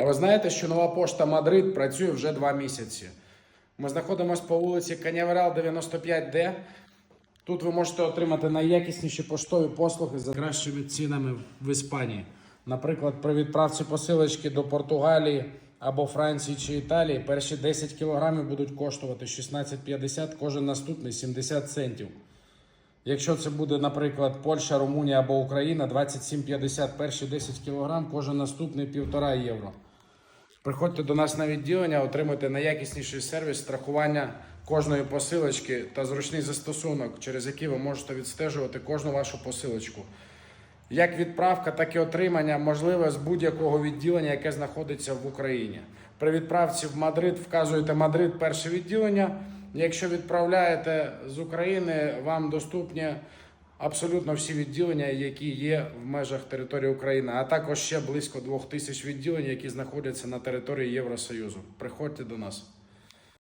Ви знаєте, що нова пошта Мадрид працює вже два місяці. Ми знаходимося по вулиці Каняверал 95D. Тут ви можете отримати найякісніші поштові послуги за кращими цінами в Іспанії. Наприклад, при відправці посилочки до Португалії або Франції чи Італії перші 10 кілограмів будуть коштувати 16,50, кожен наступний 70 центів. Якщо це буде, наприклад, Польща, Румунія або Україна, 27,50 перші 10 кг, кожен наступний 1,5 євро. Приходьте до нас на відділення, отримуйте найякісніший сервіс страхування кожної посилочки та зручний застосунок, через який ви можете відстежувати кожну вашу посилочку. Як відправка, так і отримання можливе з будь-якого відділення, яке знаходиться в Україні. При відправці в Мадрид вказуєте Мадрид перше відділення. Якщо відправляєте з України, вам доступні абсолютно всі відділення, які є в межах території України, а також ще близько двох тисяч відділень, які знаходяться на території Євросоюзу. Приходьте до нас.